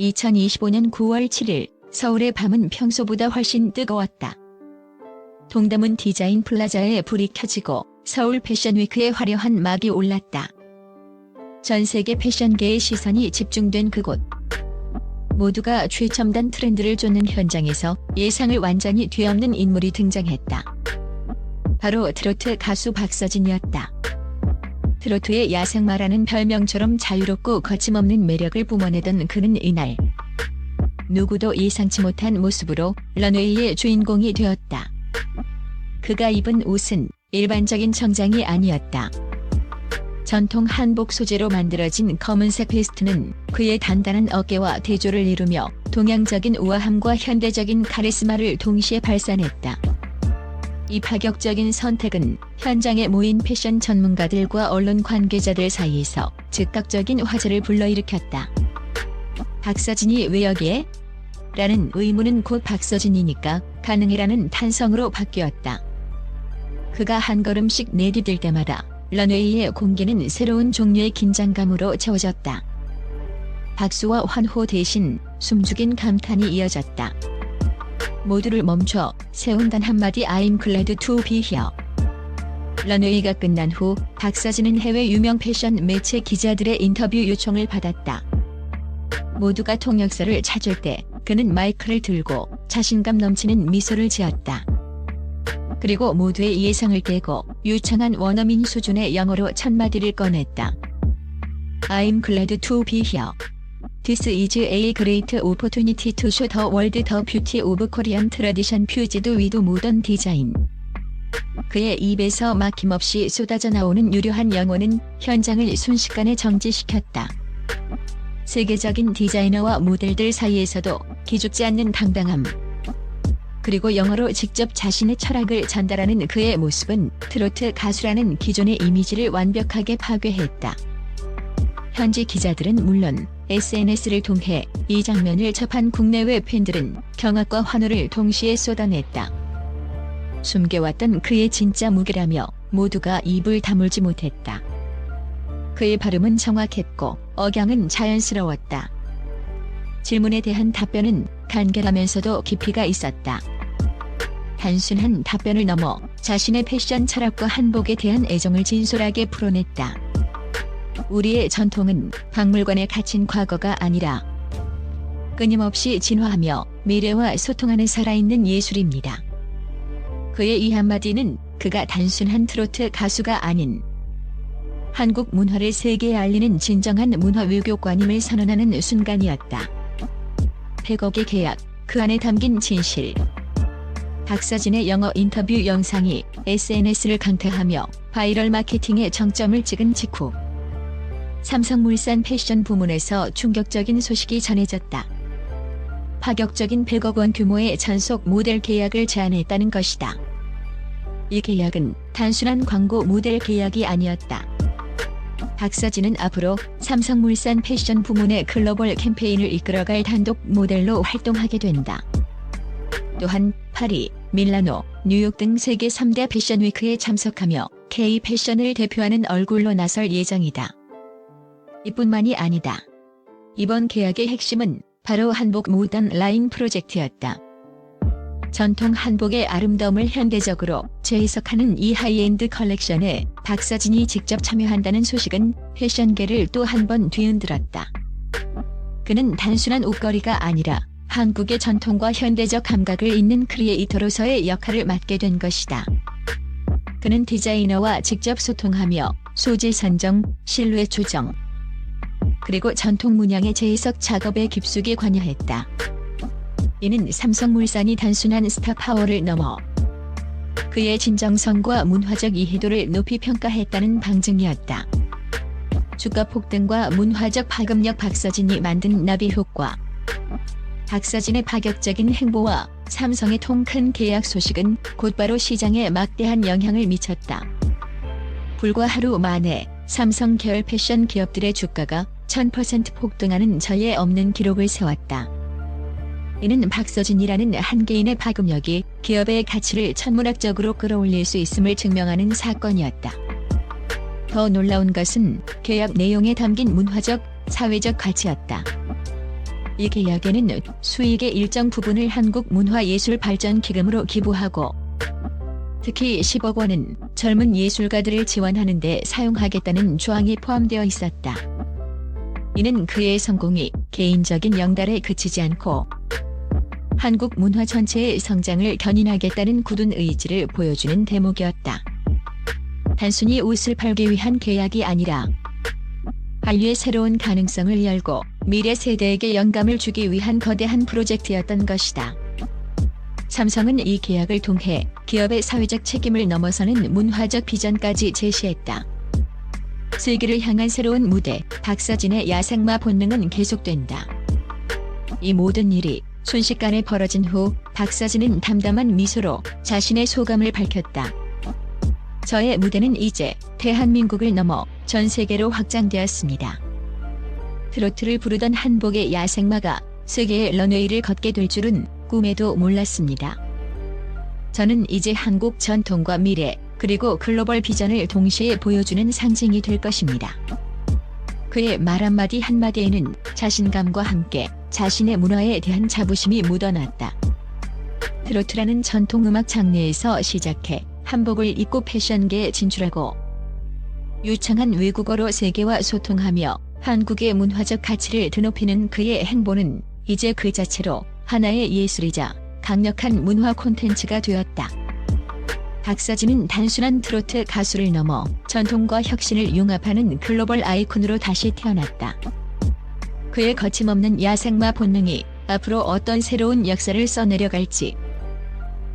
2025년 9월 7일 서울의 밤은 평소보다 훨씬 뜨거웠다. 동대문 디자인 플라자에 불이 켜지고 서울 패션위크에 화려한 막이 올랐다. 전 세계 패션계의 시선이 집중된 그곳. 모두가 최첨단 트렌드를 쫓는 현장에서 예상을 완전히 뒤엎는 인물이 등장했다. 바로 트로트 가수 박서진이었다. 트로트의 야생마라는 별명처럼 자유롭고 거침없는 매력을 뿜어내던 그는 이날 누구도 예상치 못한 모습으로 런웨이의 주인공이 되었다. 그가 입은 옷은 일반적인 정장이 아니었다. 전통 한복 소재로 만들어진 검은색 베스트는 그의 단단한 어깨와 대조를 이루며 동양적인 우아함과 현대적인 카리스마를 동시에 발산했다. 이 파격적인 선택은 현장에 모인 패션 전문가들과 언론 관계자들 사이에서 즉각적인 화제를 불러일으켰다. 박서진이 왜 여기에? 라는 의문은 곧 박서진이니까 가능이라는 탄성으로 바뀌었다. 그가 한 걸음씩 내디딜 때마다 런웨이의 공기는 새로운 종류의 긴장감으로 채워졌다. 박수와 환호 대신 숨죽인 감탄이 이어졌다. 모두를 멈춰 세운 단 한마디 I'm glad to be here. 런웨이가 끝난 후 박서진은 해외 유명 패션 매체 기자들의 인터뷰 요청을 받았다. 모두가 통역서를 찾을 때 그는 마이크를 들고 자신감 넘치는 미소를 지었다. 그리고 모두의 예상을 깨고 유창한 원어민 수준의 영어로 첫마디를 꺼냈다. I'm glad to be here. This is a great opportunity to show the world the beauty of Korean tradition fused with modern design. 그의 입에서 막힘없이 쏟아져 나오는 유려한 영어는 현장을 순식간에 정지시켰다. 세계적인 디자이너와 모델들 사이에서도 기죽지 않는 당당함. 그리고 영어로 직접 자신의 철학을 전달하는 그의 모습은 트로트 가수라는 기존의 이미지를 완벽하게 파괴했다. 현지 기자들은 물론 SNS를 통해 이 장면을 접한 국내외 팬들은 경악과 환호를 동시에 쏟아냈다. 숨겨왔던 그의 진짜 무게라며 모두가 입을 다물지 못했다. 그의 발음은 정확했고 억양은 자연스러웠다. 질문에 대한 답변은 간결하면서도 깊이가 있었다. 단순한 답변을 넘어 자신의 패션 철학과 한복에 대한 애정을 진솔하게 풀어냈다. 우리의 전통은 박물관에 갇힌 과거가 아니라 끊임없이 진화하며 미래와 소통하는 살아있는 예술입니다. 그의 이 한마디는 그가 단순한 트로트 가수가 아닌 한국 문화를 세계에 알리는 진정한 문화 외교관임을 선언하는 순간이었다. 100억의 계약, 그 안에 담긴 진실. 박서진의 영어 인터뷰 영상이 SNS를 강타하며 바이럴 마케팅의 정점을 찍은 직후 삼성물산 패션 부문에서 충격적인 소식이 전해졌다. 파격적인 100억 원 규모의 전속 모델 계약을 제안했다는 것이다. 이 계약은 단순한 광고 모델 계약이 아니었다. 박서진은 앞으로 삼성물산 패션 부문의 글로벌 캠페인을 이끌어갈 단독 모델로 활동하게 된다. 또한 파리, 밀라노, 뉴욕 등 세계 3대 패션 위크에 참석하며 K 패션을 대표하는 얼굴로 나설 예정이다. 이뿐만이 아니다. 이번 계약의 핵심은 바로 한복 모던 라인 프로젝트였다. 전통 한복의 아름다움을 현대적으로 재해석하는 이 하이엔드 컬렉션에 박서진이 직접 참여한다는 소식은 패션계를 또 한 번 뒤흔들었다. 그는 단순한 옷걸이가 아니라 한국의 전통과 현대적 감각을 잇는 크리에이터로서의 역할을 맡게 된 것이다. 그는 디자이너와 직접 소통하며 소재 선정, 실루엣 조정, 그리고 전통 문양의 재해석 작업에 깊숙이 관여했다. 이는 삼성물산이 단순한 스타 파워를 넘어 그의 진정성과 문화적 이해도를 높이 평가했다는 방증이었다. 주가 폭등과 문화적 파급력 박서진이 만든 나비 효과. 박서진의 파격적인 행보와 삼성의 통큰 계약 소식은 곧바로 시장에 막대한 영향을 미쳤다. 불과 하루 만에 삼성 계열 패션 기업들의 주가가 1000% 폭등하는 전례 없는 기록을 세웠다. 이는 박서진이라는 한 개인의 파급력이 기업의 가치를 천문학적으로 끌어올릴 수 있음을 증명하는 사건이었다. 더 놀라운 것은 계약 내용에 담긴 문화적, 사회적 가치였다. 이 계약에는 수익의 일정 부분을 한국 문화예술 발전 기금으로 기부하고 특히 10억 원은 젊은 예술가들을 지원하는 데 사용하겠다는 조항이 포함되어 있었다. 이는 그의 성공이 개인적인 영달에 그치지 않고 한국 문화 전체의 성장을 견인하겠다는 굳은 의지를 보여주는 대목이었다. 단순히 옷을 팔기 위한 계약이 아니라 한류의 새로운 가능성을 열고 미래 세대에게 영감을 주기 위한 거대한 프로젝트였던 것이다. 삼성은 이 계약을 통해 기업의 사회적 책임을 넘어서는 문화적 비전까지 제시했다. 슬기를 향한 새로운 무대, 박서진의 야생마 본능은 계속된다. 이 모든 일이 순식간에 벌어진 후 박서진은 담담한 미소로 자신의 소감을 밝혔다. 저의 무대는 이제 대한민국을 넘어 전 세계로 확장되었습니다. 트로트를 부르던 한복의 야생마가 세계의 런웨이를 걷게 될 줄은 꿈에도 몰랐습니다. 저는 이제 한국 전통과 미래, 그리고 글로벌 비전을 동시에 보여주는 상징이 될 것입니다. 그의 말 한마디 한마디에는 자신감과 함께 자신의 문화에 대한 자부심이 묻어났다. 트로트라는 전통음악 장르에서 시작해 한복을 입고 패션계에 진출하고 유창한 외국어로 세계와 소통하며 한국의 문화적 가치를 드높이는 그의 행보는 이제 그 자체로 하나의 예술이자 강력한 문화 콘텐츠가 되었다. 박사진은 단순한 트로트 가수를 넘어 전통과 혁신을 융합하는 글로벌 아이콘으로 다시 태어났다. 그의 거침없는 야생마 본능이 앞으로 어떤 새로운 역사를 써내려갈지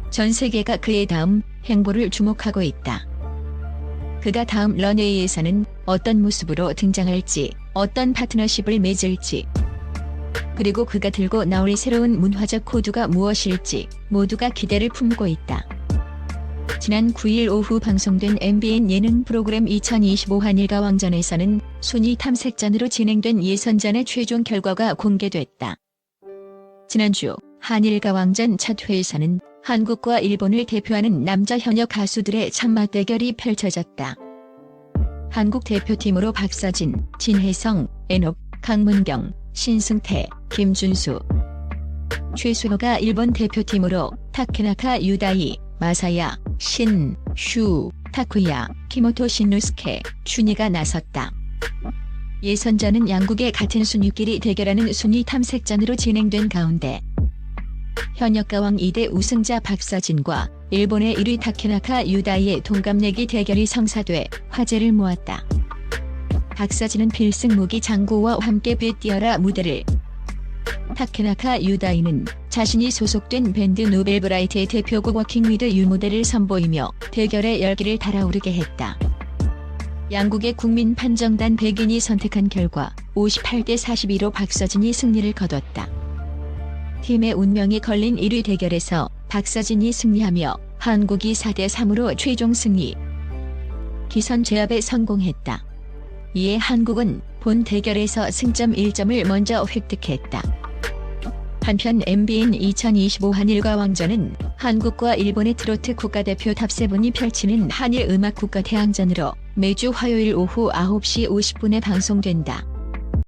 전 세계가 그의 다음 행보를 주목하고 있다. 그가 다음 런웨이에서는 어떤 모습으로 등장할지, 어떤 파트너십을 맺을지, 그리고 그가 들고 나올 새로운 문화적 코드가 무엇일지 모두가 기대를 품고 있다. 지난 9일 오후 방송된 MBN 예능 프로그램 2025 한일가 왕전에서는 순위 탐색전으로 진행된 예선전의 최종 결과가 공개됐다. 지난주 한일가 왕전 첫 회에서는 한국과 일본을 대표하는 남자 현역 가수들의 참맛 대결이 펼쳐졌다. 한국 대표팀으로 박서진, 진혜성, 애녹, 강문경, 신승태, 김준수, 최수호가 일본 대표팀으로 타케나카 유다이, 마사야, 신, 슈, 타쿠야, 키모토 신누스케, 춘이가 나섰다. 예선전은 양국의 같은 순위끼리 대결하는 순위 탐색전으로 진행된 가운데 현역가왕 2대 우승자 박서진과 일본의 1위 타케나카 유다이의 동갑내기 대결이 성사돼 화제를 모았다. 박서진은 필승 무기 장구와 함께 빛띄어라 무대를 타케나카 유다이는 자신이 소속된 밴드 노벨브라이트의 대표곡 워킹 위드 유 무대를 선보이며 대결의 열기를 달아오르게 했다. 양국의 국민 판정단 100인이 선택한 결과 58대 42로 박서진이 승리를 거뒀다. 팀의 운명이 걸린 1위 대결에서 박서진이 승리하며 한국이 4대 3으로 최종 승리. 기선 제압에 성공했다. 이에 한국은 본 대결에서 승점 1점을 먼저 획득했다. 한편 MBN 2025 한일과 왕전은 한국과 일본의 트로트 국가대표 탑세븐이 펼치는 한일 음악 국가 대항전으로 매주 화요일 오후 9시 50분에 방송된다.